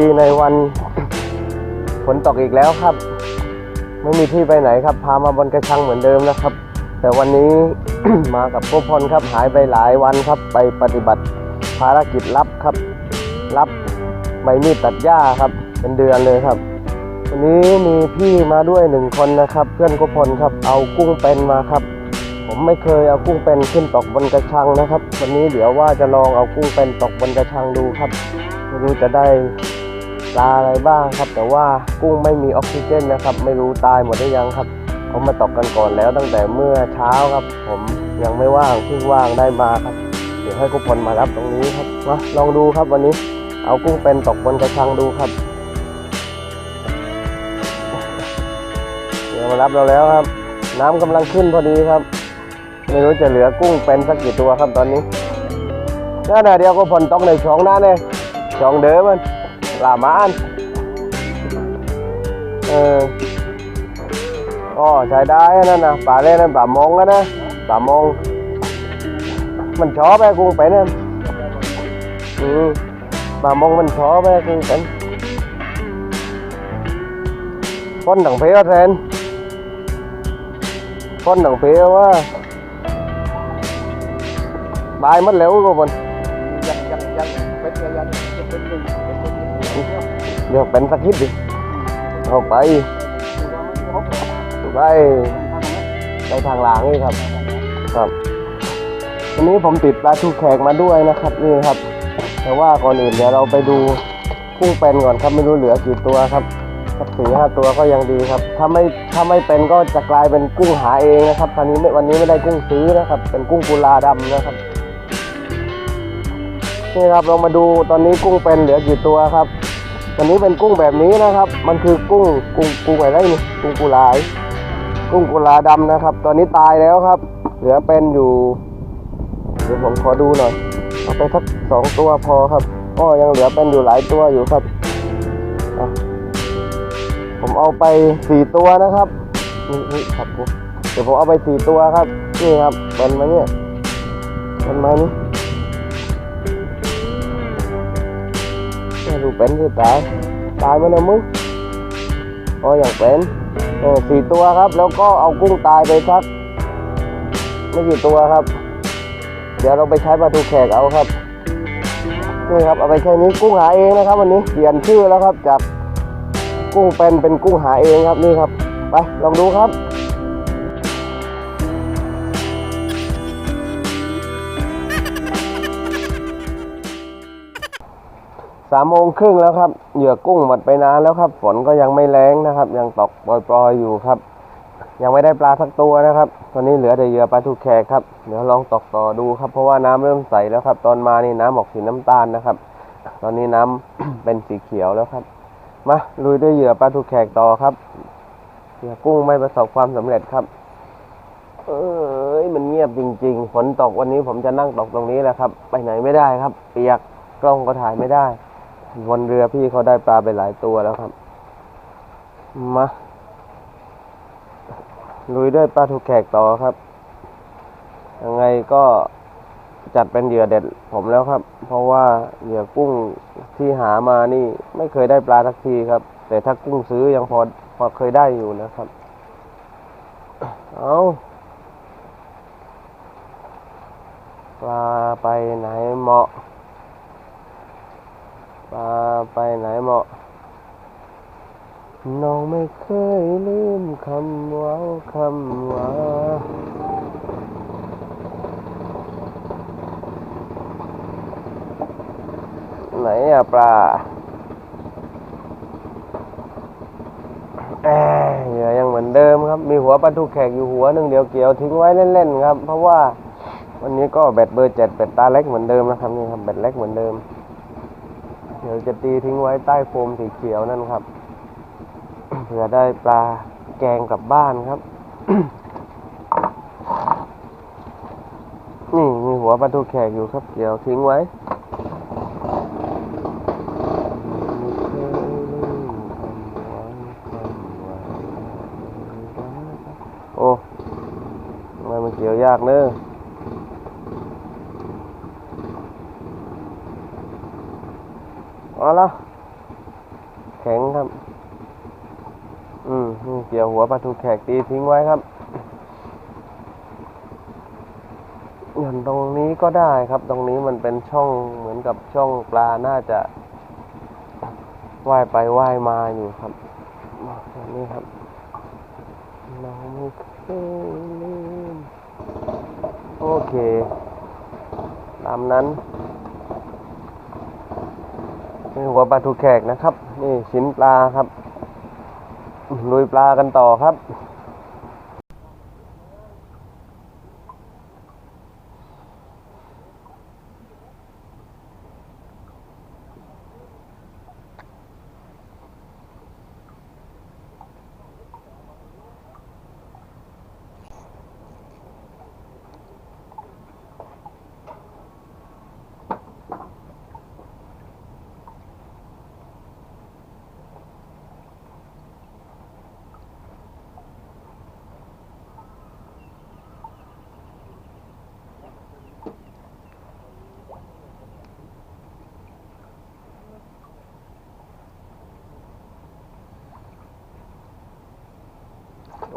ดีในวันฝนตกอีกแล้วครับ ไม่มีที่ไปไหนครับ พามาบนกระชังเหมือนเดิมนะครับ แต่วันนี้ มากับพวกพลครับหายไปหลายวันครับ ไปปฏิบัติภารกิจลับครับรับใบมีดตัดหญ้าครับ เป็นเดือนเลยครับวันนี้มีพี่มาด้วยหนึ่งคนนะครับ เพื่อนกุพลครับ เอากุ้งเป็นมาครับ ผมไม่เคยเอากุ้งเป็นขึ้นตกบนกระชังนะครับ วันนี้เดี๋ยวว่าจะลองเอากุ้งเป็นตกบนกระชังดูครับไม่รู้จะได้ ปลาอะไรบ้างครับ แต่ว่ากุ้งไม่มีออกซิเจนนะครับ ไม่รู้ตายหมดหรือยังครับเขามาตกกันก่อนแล้วตั้งแต่เมื่อเช้าครับ ผมยังไม่ว่างเพิ่งว่างได้มาครับ เดี๋ยวให้กุพลมารับตรงนี้ครับมาลองดูครับวันนี้ เอากุ้งเป็นตกบนกระชังดูครับเดี๋ยวมารับเราแล้วครับ น้ำกำลังขึ้นพอดีครับ ไม่รู้จะเหลือกุ้งเป็นสักกี่ตัวครับตอนนี้นั่นน่ะเดียวก็ผลตกในช่องนั่นเองช่องเดิมมันะป่ามงมันชอบไอ้กุ้งเป็นนั่นอืมป่ามงมันชอบไอ้กุ้งเป็นพ้นถังเพลวแทน con đằng phía quá bài mất léo của mình เดี๋ยว giờ bánh tắc hít đi học bay หก bay ไปทางหลังนี่ครับ ครับวันนี้ผมติดปลาทูแขกมาด้วยนะครับนี่ครับ แต่ว่าก่อนอื่นเดี๋ยวเราไปดูกุ้งเป็นก่อนครับไม่รู้เหลือกี่ตัวครับสักสี่ห้าตัวก็ยังดีครับ ถ้าไม่ถ้าไม่เป็นก็จะกลายเป็นกุ้งหาเองนะครับตอนนี้ไม่วันนี้ไม่ได้กุ้งซื้อนะครับ เป็นกุ้งกุลาดำนะครับนี่ครับเรามาดูตอนนี้กุ้งเป็นเหลือกี่ตัวครับ วันนี้เป็นกุ้งแบบนี้นะครับ มันคือกุ้งกุ้งกุ้งอะไรนี่กุ้งกุลาย กุ้งกุลาดำนะครับ ตอนนี้ตายแล้วครับ เหลือเป็นอยู่เดี๋ยวผมขอดูหน่อยเอาไปสักสองตัวพอครับก็ยังเหลือเป็นอยู่หลายตัวอยู่ครับ ผมเอาไปสี่ตัวนะครับนี่นี่ครับผมเดี๋ยวผมเอาไปสี่ตัวครับ นี่ครับเป็นไหมเนี่ยเป็นไหมนี่ ดูเป็นที่ตายตายไหมนะมึงอ๋ออย่างเป็นเออสี่ตัวครับ แล้วก็เอากุ้งตายไปสักไม่กี่ตัวครับ เดี๋ยวเราไปใช้ปลาทูแขกเอาครับนี่ครับเอาไปแค่นี้กุ้งหาเองนะครับ วันนี้เปลี่ยนชื่อแล้วครับจากกุ้งเป็นเป็นกุ้งหาเองครับนี่ครับ ไปลองดูครับ สามโมงครึ่งแล้วครับ เหยื่อกุ้งหมดไปนานแล้วครับ ฝนก็ยังไม่แรงนะครับ ยังตกปล่อยๆอยู่ครับ ยังไม่ได้ปลาสักตัวนะครับ ตอนนี้เหลือแต่เหยื่อปลาทูแขกครับ เดี๋ยวลองตกต่อดูครับ เพราะว่าน้ำเริ่มใสแล้วครับ ตอนมานี่น้ำออกสีน้ำตาลนะครับ ตอนนี้น้ำเป็นสีเขียวแล้วครับ มาลุยด้วยเหยื่อปลาทูแขกต่อครับ เหยื่อกุ้งไม่ประสบความสำเร็จครับ เอ้ยมันเงียบจริง ๆ ฝนตกวันนี้ผมจะนั่งตกตรงนี้แหละครับ ไปไหนไม่ได้ครับ เปียกกล้องก็ถ่ายไม่ได้ บนเรือพี่เขาได้ปลาไปหลายตัวแล้วครับ มาลุยด้วยปลาทูแขกต่อครับ ยังไงก็จัดเป็นเหยื่อเด็ดผมแล้วครับ เพราะว่าเหยื่อกุ้งที่หามานี่ไม่เคยได้ปลาสักทีครับ แต่ถ้ากุ้งซื้อยังพอพอเคยได้อยู่นะครับ เอาปลาไปไหนเหมาะ ปลาไปไหนเหมาะ น้องไม่เคยลืมคำว่าคำว่าไหนอะปลาแอยเหยื่อยังเหมือนเดิมครับ มีหัวปลาทูแขกอยู่หัวหนึ่งเดียวเกี่ยวทิ้งไว้เล่นๆครับ เพราะว่าวันนี้ก็เบ็ดเบอร์เจ็ดเบ็ดตาเล็กเหมือนเดิมนะครับนี่ครับเบ็ดเล็กเหมือนเดิม ดี๋ยวจะตีทิ้งไว้ใต้โฟมสีเขียวนั่นครับ เผื่อได้ปลาแกงกลับบ้านครับ นี่มีหัวปลาทูแขกอยู่ครับ เดี๋ยวทิ้งไว้ โอ้ทำไมมันเกี่ยวยากเนอะ เอาละแข็งครับ อืมนี่เกี่ยวหัวปลาทู แขกตีทิ้งไว้ครับหย่อนตรงนี้ก็ได้ครับ ตรงนี้มันเป็นช่องเหมือนกับช่องปลาน่าจะว่ายไปว่ายมาอยู่ครับนี้ครับเราไม่เคยลืมโอเค ตามนั้นนี่หัวปลาทูแขกนะครับ นี่ชิ้นปลาครับ ลุยปลากันต่อครับ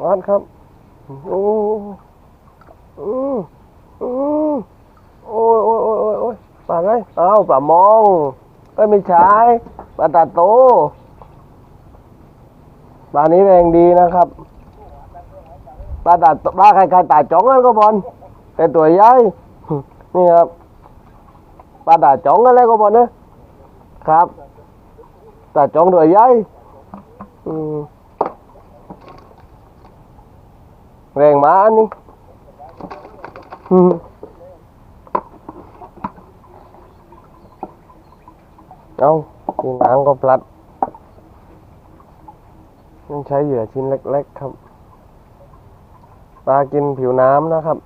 วัดครับ โอ้อืออือโอ้ยโอ้ยโอ้ยโอ้ยโอ้ยปลาไงเอ้าปลามองก็ไม่ใช่ปลาตาโตปลานี้แรงดีนะครับปลาตาปลาใครใครตาจ้องกันก็บอลแต่ตัวใหญ่นี่ครับปลาตาจ้องกันเลยก็บอลนะครับตาจ้องตัวใหญ่อืม แรงมาอันนี้เอาทีหนังก็พลัดต้องใช้เหยื่อชิ้นเล็ก ๆ ครับ ปลากินผิวน้ำนะครับ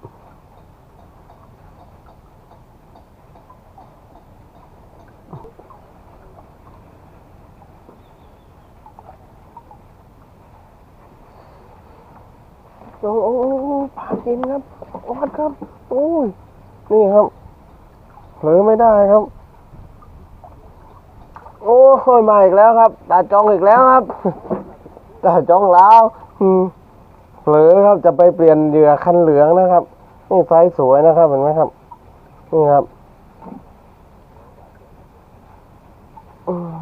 โอ้โอ้โอ้โอ้ปลากินครับวัดครับ โอ้ย นี่ครับ เผลอไม่ได้ครับ โอ้ ยมาอีกแล้วครับ ตาจองอีกแล้วครับ ตาจองแล้วอืมเผลอครับจะไปเปลี่ยนเหยื่อคันเหลืองนะครับ นี่ไซส์สวยนะครับเห็นไหมครับ นี่ครับอืม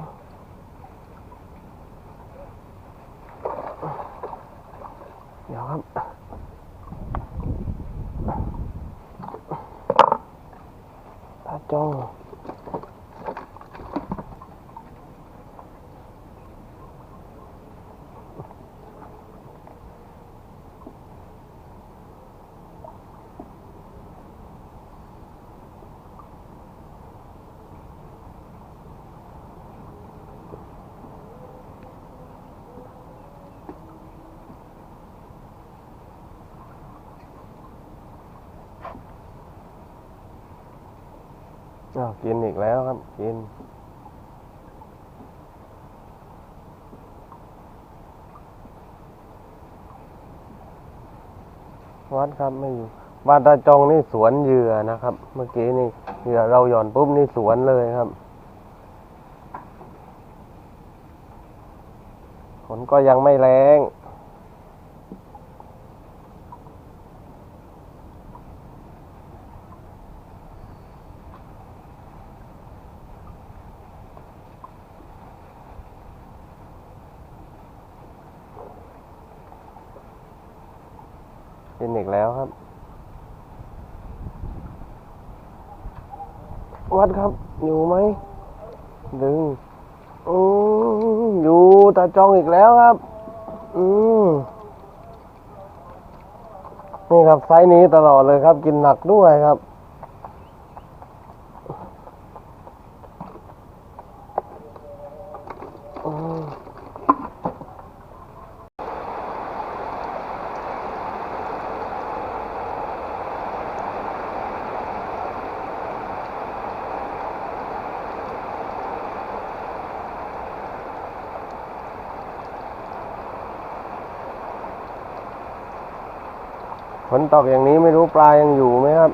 เดี๋ยวครับตาจองากินอีกแล้วครับ กิน วัดครับไม่อยู่บ้านตาจองนี่สวนเหยื่อนะครับ เมื่อกี้นี่เหยื่อเราหย่อนปุ๊บนี่สวนเลยครับ ฝนก็ยังไม่แรง อีกแล้วครับ วัดครับอยู่ไหมดึงอืออยู่ตาจองอีกแล้วครับ อืมนี่ครับไซส์นี้ตลอดเลยครับ กินหนักด้วยครับ ฝนตกอย่างนี้ไม่รู้ปลายังอยู่ไหมครับ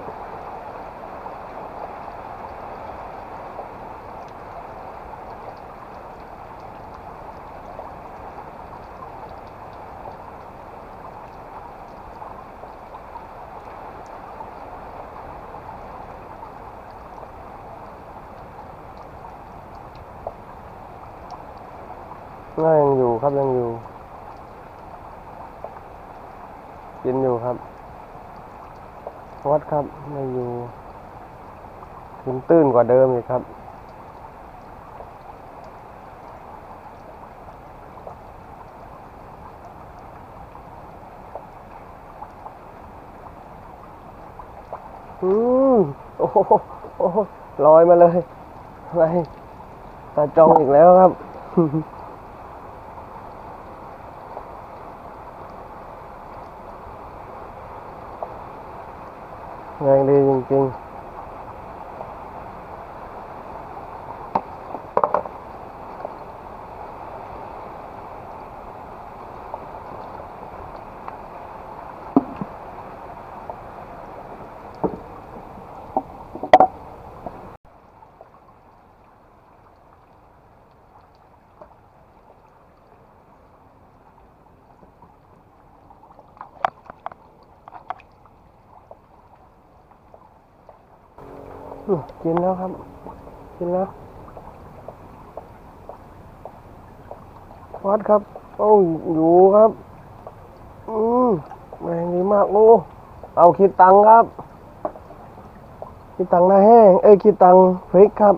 น่ายังอยู่ครับยังอยู่ กินอยู่ครับ วัดครับไม่อยู่กินตื้นกว่าเดิมอีกครับ อืมโอ้โหโอ้โหลอยมาเลยอะไรตาจองอีกแล้วครับ แร กินแล้วครับ กินแล้ววัดครับ โอ้ยอยู่ครับ อืมแรงดีมากโอ้เอาคิดตังครับ คิดตังหน้าแห้ง เอ้ยคิดตังพริกครับ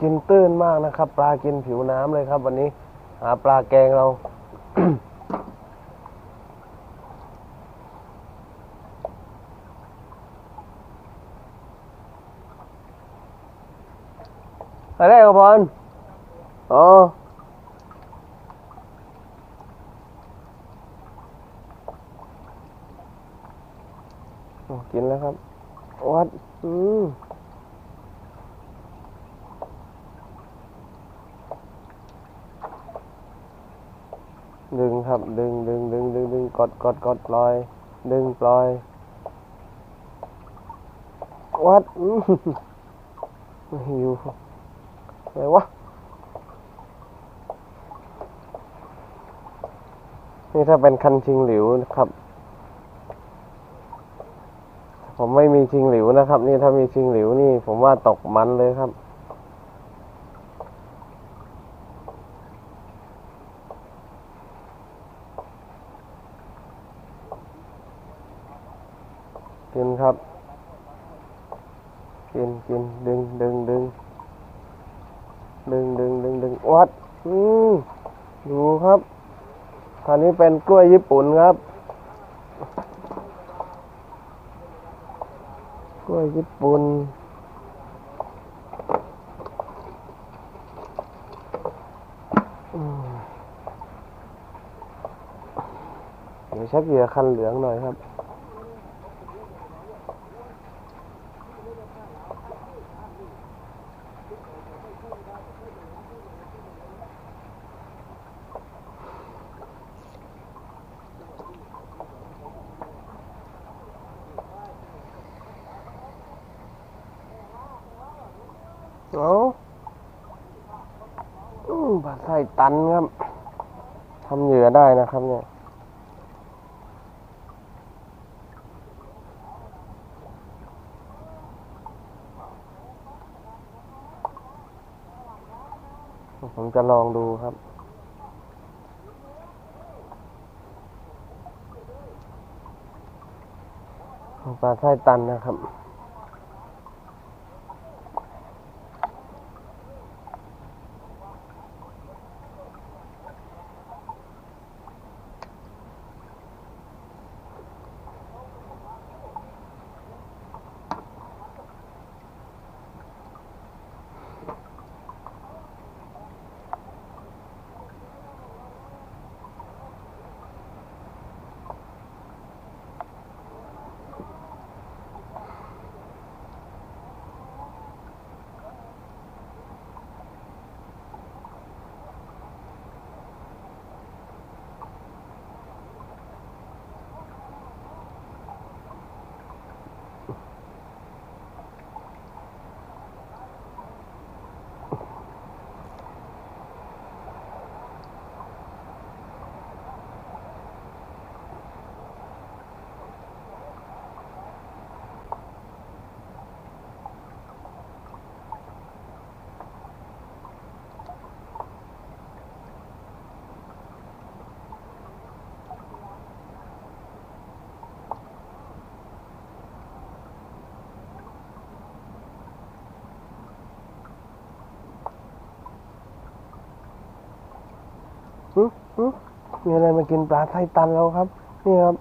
กินตื้นมากนะครับ ปลากินผิวน้ำเลยครับ วันนี้ หาปลาแกงเราอะไรกับบอลอ๋อ กินแล้วครับ วัด อืม ดึงครับ ดึงดึงดึงดึงดึง กดกดปล่อยดึงปล่อยวัดอืมไม่อยู่อะไรวะนี่ถ้าเป็นคันชิงหลิวนะครับ ผมไม่มีชิงหลิวนะครับ นี่ถ้ามีชิงหลิวนี่ ผมว่าตกมันเลยครับ กินครับ กินกินดึงดึงดึงดึงดึงดึงดึงวัด อืมดูครับคราวนี้ เป็นกล้วยญี่ปุ่นครับ กล้วยญี่ปุ่นอืมเดี๋ยวชักเหยื่อคันเหลืองหน่อยครับ เอาอืมปลาไส้ ตันครับทำเหยื่อได้นะครับเนี่ยผมจะลองดูครับ ปลาไส้ตันนะครับ มีอะไรมากินปลาไส้ตันแล้วครับ นี่ครับ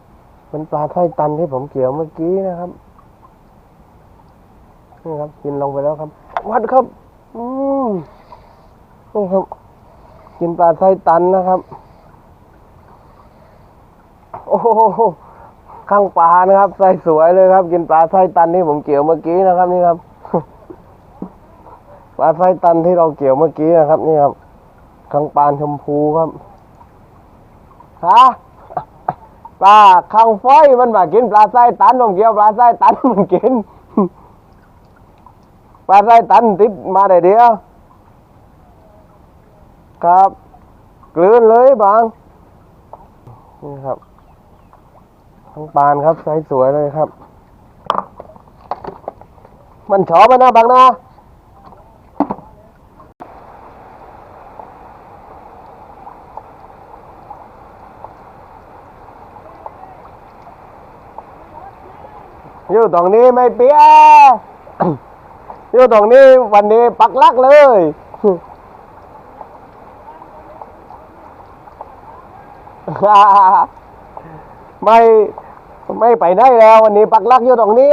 เป็นปลาไส้ตันที่ผมเกี่ยวเมื่อกี้นะครับนี่ครับ กินลงไปแล้วครับ วัดครับ อืมนี่ครับ กินปลาไส้ตันนะครับ โอ้โหข้างปลานะครับไส้สวยเลยครับ กินปลาไส้ตันที่ผมเกี่ยวเมื่อกี้นะครับ นี่ครับปลาไส้ตันที่เราเกี่ยวเมื่อกี้นะครับ นี่ครับข้างปลาชมพูครับ ฮะปลาข้างไฟมันมากินปลาไส้ตันผมเกี่ยวปลาไส้ตันมันกินปลาไส้ตันติดมาได้เดียว ครับกลืนเลยบางนี่ครับทั้งปานครับไซส์สวยเลยครับ มันชอบมันนะบางนะ อยู่ตรงนี้ไม่เปียอยู่ตรงนี้วันนี้ปักลักเลยไม่ไม่ไปไหนแล้ว วันนี้ปักลักอยู่ตรงนี้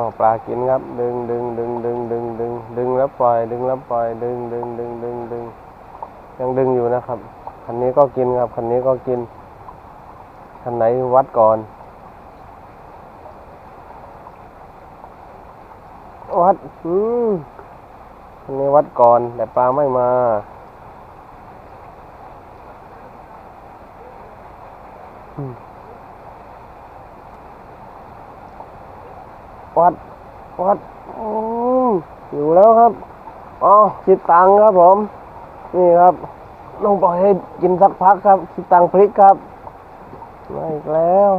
อ๋อปลากินครับ ดึงดึงดึงดึงดึงดึงดึงแล้วปล่อย ดึงแล้วปล่อย ดึงดึงดึงดึงดึงยังดึงอยู่นะครับคันนี้ก็กินครับคันนี้ก็กินคันไหนวัดก่อน วัดอืมคันนี้วัดก่อนแต่ปลาไม่มา วัดวัดอยู่แล้วครับอ๋อคิดตังครับผม นี่ครับลงปล่อยให้กินสักพักครับ คิดตังพริกครับมาอีกแล้ว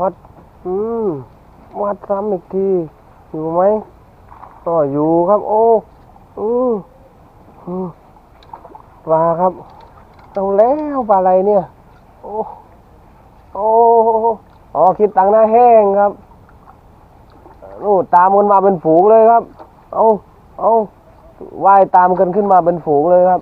วัด อืมวัดซ้ำอีกที อยู่ไหมก็อยู่ครับ โอ้อืมอืมปลาครับเอาแล้วปลาอะไรเนี่ย โอ้โอ้อ๋อคิดตังค์หน้าแห้งครับนู่นตามกันมาเป็นฝูงเลยครับ เอาเอาว่ายตามกันขึ้นมาเป็นฝูงเลยครับ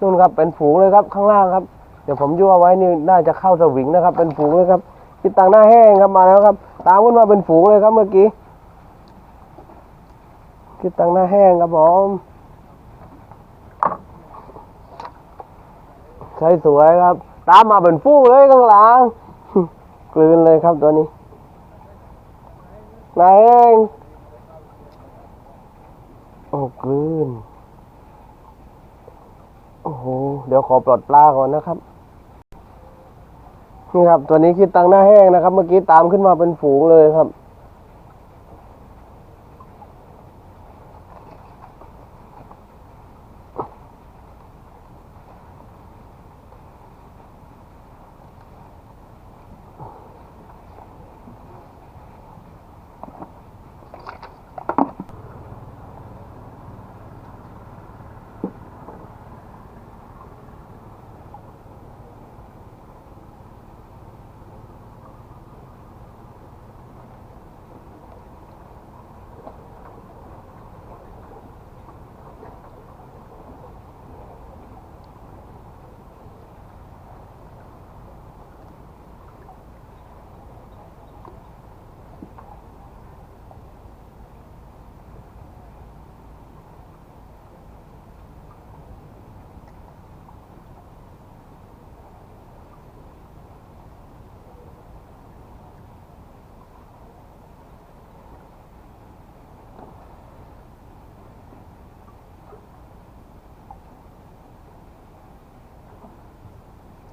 นู่นครับเป็นฝูงเลยครับ ข้างล่างครับ เดี๋ยวผมยั่วไว้นี่น่าจะเข้าสวิงนะครับ เป็นฝูงเลยครับ คิดตังหน้าแห้งครับมาแล้วครับ ตามขึ้นมาเป็นฝูงเลยครับเมื่อกี้คิดตังหน้าแห้งครับผมใช้สวยครับ ตามมาเป็นฝูงเลยข้างหลังกลืนเลยครับตัวนี้หน้าแห้งโอ้กลืนโอ้โหเดี๋ยวขอปลดปลาก่อนนะครับ นี่ครับ ตัวนี้คือตังหน้าแห้งนะครับ เมื่อกี้ตามขึ้นมาเป็นฝูงเลยครับ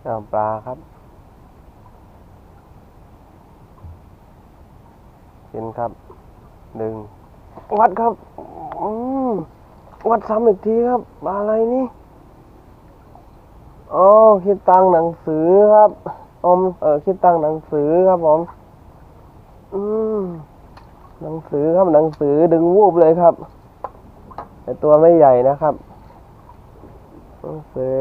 เอาปลาครับ กินครับดึงวัดครับอืมวัดซ้ำอีกทีครับปลาอะไรนี่อ๋อคิดตังหนังสือครับ อม เออคิดตังหนังสือครับผม อืม หนังสือครับหนังสือดึงวูบเลยครับ แต่ตัวไม่ใหญ่นะครับ หนังสือ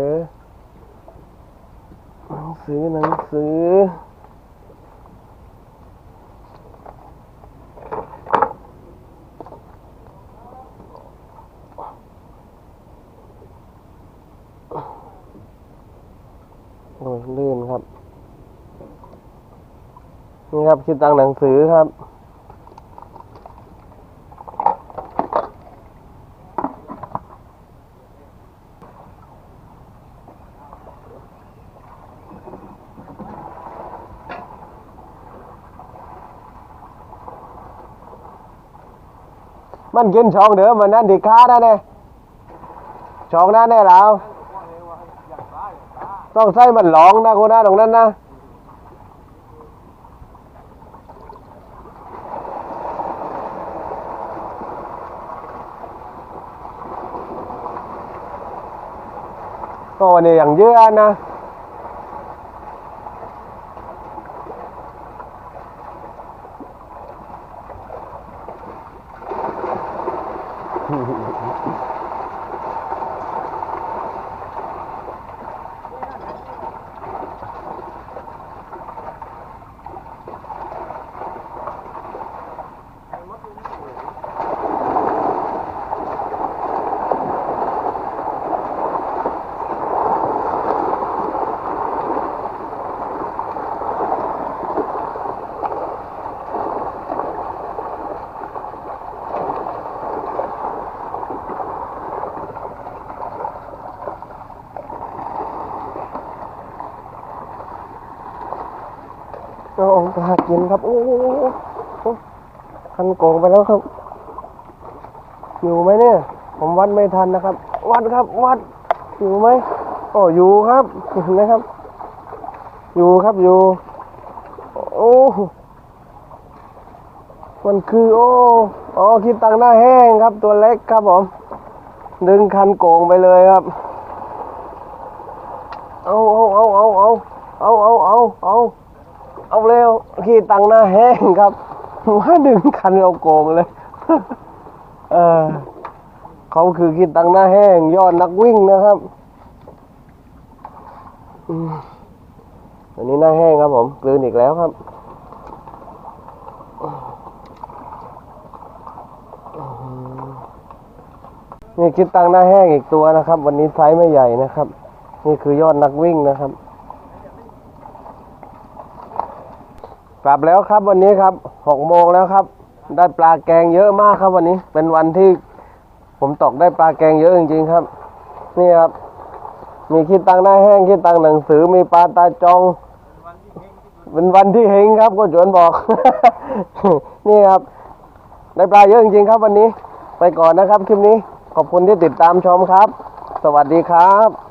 ซื้อหนังสือ โอ้ยลื่นครับ นี่ครับคิดตังหนังสือครับ มันกินช่องเดิมมันนั่นดิค้าได้แน่ช่องนั้นแน่แล้วต้องใส่มันหลองนะคนหน้าตรงนั้นนะก็วันนี้อย่างเยอะนะ เอาออกมากินครับโอ้ยคันโกงไปแล้วครับอยู่ไหมเนี่ย ผมวัดไม่ทันนะครับ วัดครับวัดอยู่ไหมโอ้อยู่ครับเห็นไหมครับ อยู่ครับอยู่ โอ้มันคือโอ้อ๋อคิดตังหน้าแห้งครับ ตัวเล็กครับผม ดึงคันโกงไปเลยครับ เอาเอาเอาเอาเอาเอาเอาเอาเอา เอาเร็วขี่ตังหน้าแห้งครับว่าดึงคันเราโกงเลย เออเขาคือขี่ตังหน้าแห้ง ยอดนักวิ่งนะครับอันนี้หน้าแห้งครับผมกลืนอีกแล้วครับนี่คิดตังหน้าแห้งอีกตัวนะครับ วันนี้ไซส์ไม่ใหญ่นะครับ นี่คือยอดนักวิ่งนะครับ กลับแล้วครับวันนี้ครับหกโมงแล้วครับ ได้ปลาแกงเยอะมากครับวันนี้ เป็นวันที่ผมตกได้ปลาแกงเยอะจริงๆครับ นี่ครับ มีขี้ตังหน้าแห้งขี้ตังหนังสือ มีปลาตาจอง เป็นวันที่เฮงครับก็จวนบอก นี่ครับ ได้ปลาเยอะจริงๆครับวันนี้ ไปก่อนนะครับคลิปนี้ ขอบคุณที่ติดตามชมครับ สวัสดีครับ